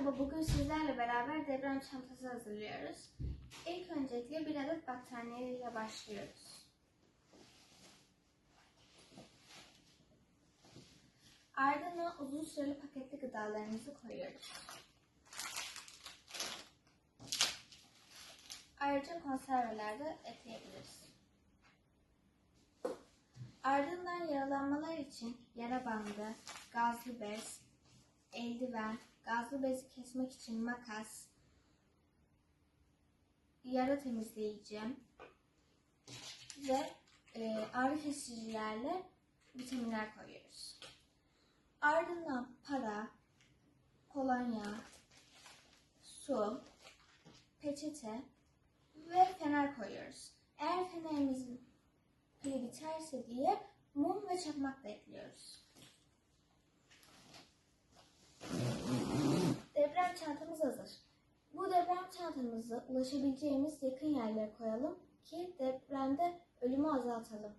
Merhaba, bugün sizlerle beraber deprem çantası hazırlıyoruz. İlk öncelikle bir adet battaniye ile başlıyoruz. Ardından uzun süreli paketli gıdalarımızı koyuyoruz. Ayrıca konserveler de ekleyebiliriz. Ardından yaralanmalar için yara bandı, gazlı bez, eldiven, gazlı bezi kesmek için makas, yara temizleyici ve e, ağrı kesicilerle vitaminler koyuyoruz. Ardından para, kolonya, su, peçete ve fener koyuyoruz. Eğer fenerimizin pili biterse diye mum ve çakmak da ekliyoruz. Deprem çantamız hazır. Bu deprem çantamızı ulaşabileceğimiz yakın yerlere koyalım ki depremde ölümü azaltalım.